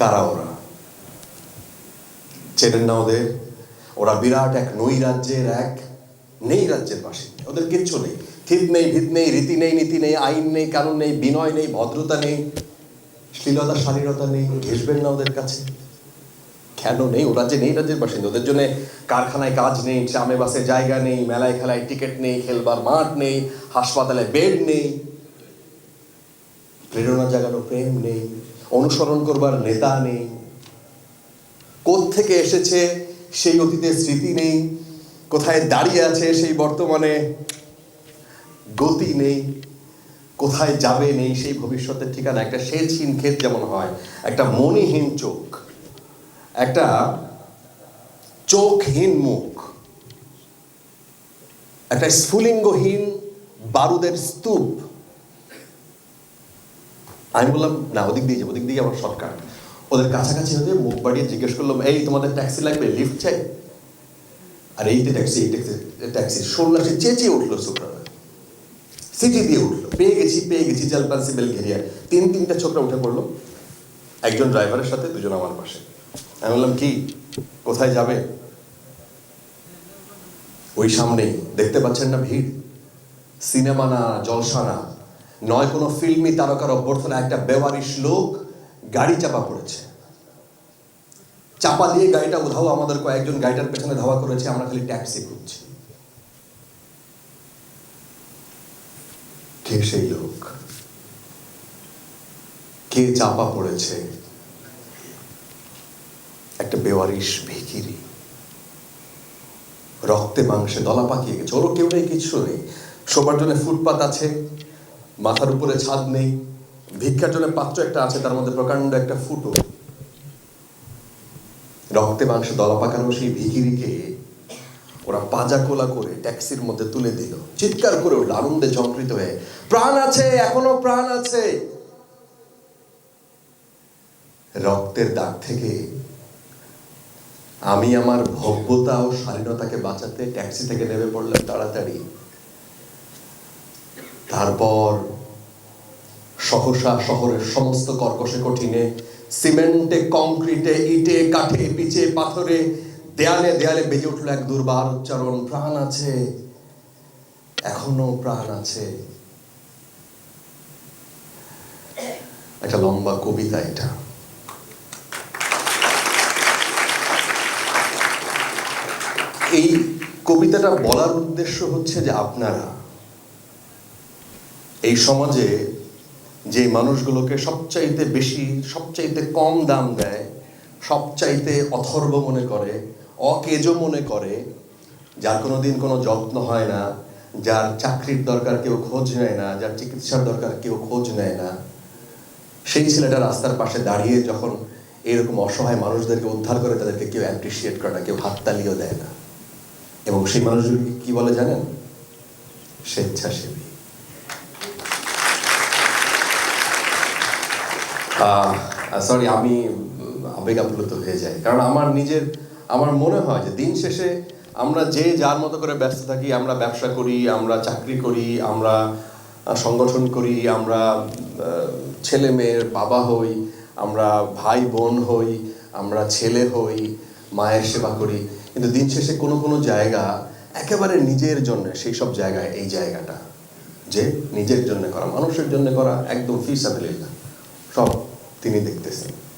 কারা ওরা চেনেন না ওদের? ওরা বিরাট এক নই রাজ্যের এক নেই রাজ্যের বাসিন্দা। ওদের কিচ্ছু নেই। থিত নেই, ভিত নেই, রীতি নেই, নীতি নেই, আইন নেই, কানুন নেই, বিনয় নেই, ভদ্রতা নেই, শ্লীলতা, শালীনতা নেই ঘেসবেন না ওদের কাছে। কেন নেই? ওরা যে নেই রাজ্যের বাসিন্দা। ওদের জন্য কারখানায় কাজ নেই, ট্রামে, বাসে জায়গা নেই, মেলায়, খেলায় টিকিট নেই, খেলবার মাঠ নেই, হাসপাতালে বেড নেই। প্রেরণা জাগানো প্রেম নেই। অনুসরণ করবার নেতা নেই। থেকে এসেছে সেই অতীতের স্মৃতি নেই। কোথায় দাঁড়িয়ে আছে সেই বর্তমানে গতি নেই। কোথায় যাবে নেই সেই ভবিষ্যতের ঠিকানা? একটা সেচহীন ক্ষেত যেমন হয়, একটা মনিহীন চোখ, একটা চোখহীন মুখ, একটা স্ফুলিঙ্গহীন বারুদের স্তূপ। আমি বললাম, না, ওদিক দিয়ে যাব ওদিক দিয়ে আমার শর্টকাট ওদের কাছাকাছি হতে মুখ বাড়িয়ে জিজ্ঞেস করলাম, এই, তোমাদের ট্যাক্সি লাগবে? লিফট চাই? আর এই যে ট্যাক্সি এই ট্যাক্সি ট্যাক্সি চেঁচিয়ে উঠল শুক্রবার সিটি দিয়ে উঠল, পেয়ে গেছি পেয়ে গেছি বেল ঘেরিয়া। তিন, তিনটা ছোকরা উঠে পড়ল, একজন ড্রাইভারের সাথে, দুজন আমার পাশে। আমি বললাম, কি, কোথায় যাবে? ওই সামনেই, দেখতে পাচ্ছেন না ভিড়? সিনেমা না, জলসা না? নয়, কোনো ফিল্মি তারকার অভ্যর্থনা একটা বেওয়ারিশ লোক গাড়ি চাপা পড়েছে। চাপা দিয়ে গাড়িটা উধাও আমাদের কয়েকজন গাড়িটার পেছনে ধাওয়া করেছে, আমরা খালি ট্যাক্সি খুঁজছি। কে সেই লোক? কে চাপা পড়েছে? একটা বেওয়ারিশ ভিকিরি রক্তে মাংসে দলা পাকিয়ে গেছে। ওরও কেউ নেই, কিছু নেই। শোবার জন্য ফুটপাত আছে। মাথার উপরে ছাদ নেই। ভিক্ষার জন্য পাত্র একটা আছে, তার মধ্যে প্রকাণ্ড একটা ফুটো। রক্তে মাংসে দলা পাকানো সেই ভিকিরিকে ওরা পাজা কোলা করে ট্যাক্সির মধ্যে তুলে দিল। চিৎকার করে উঠল, আনন্দে ঝঙ্কৃত হয়ে, প্রাণ আছে, এখনও প্রাণ আছে! রক্তের দাগ থেকে আমি আমার ভব্যতা ও স্বাধীনতাকে বাঁচাতে ট্যাক্সি থেকে নেমে পড়লাম তাড়াতাড়ি। তারপর সহসা শহরের সমস্ত কর্কশে কঠিনে, সিমেন্টে, কংক্রিটে, ইটে, কাঠে, পিচে, পাথরে, দেয়ালে দেয়ালে বেজে উঠল এক দুর্বার উচ্চারণ। প্রাণ আছে, এখনও প্রাণ আছে। একটা লম্বা কবিতা এটা। এই কবিতাটা বলার উদ্দেশ্য হচ্ছে যে আপনারা এই সমাজে যে মানুষগুলোকে সবচাইতে বেশি, সবচাইতে কম দাম দেয়, সবচাইতে অথর্ব মনে করে, অকেজ মনে করে, যার কোনো দিন কোনো যত্ন হয় না, যার চাকরির দরকার কেউ খোঁজ নেয় না, যার চিকিৎসার দরকার কেউ খোঁজ নেয় না, সেই ছেলেটা রাস্তার পাশে দাঁড়িয়ে যখন এরকম অসহায় মানুষদেরকে উদ্ধার করে তাদেরকে কেউ অ্যাপ্রিসিয়েট করে না, কেউ হাততালিও দেয় না। এবং সেই মানুষগুলোকে কি বলে জানেন? স্বেচ্ছাসেবী। সরি আমি আবেগ আপ্লুত হয়ে যাই। কারণ আমার নিজের, আমার মনে হয় যে দিন শেষে আমরা যে যার মতো করে ব্যস্ত থাকি, আমরা ব্যবসা করি, আমরা চাকরি করি, আমরা সংগঠন করি, আমরা ছেলে মেয়ের বাবা হই, আমরা ভাই বোন হই, আমরা ছেলে হই, মায়ের সেবা করি। কিন্তু দিন শেষে কোনো কোনো জায়গা একেবারে নিজের জন্য, সেই সব জায়গায় এই জায়গাটা, যে নিজের জন্য করা, মানুষের জন্য করা একদম ফিসাবিল্লা সব তিনি দেখতেছেন।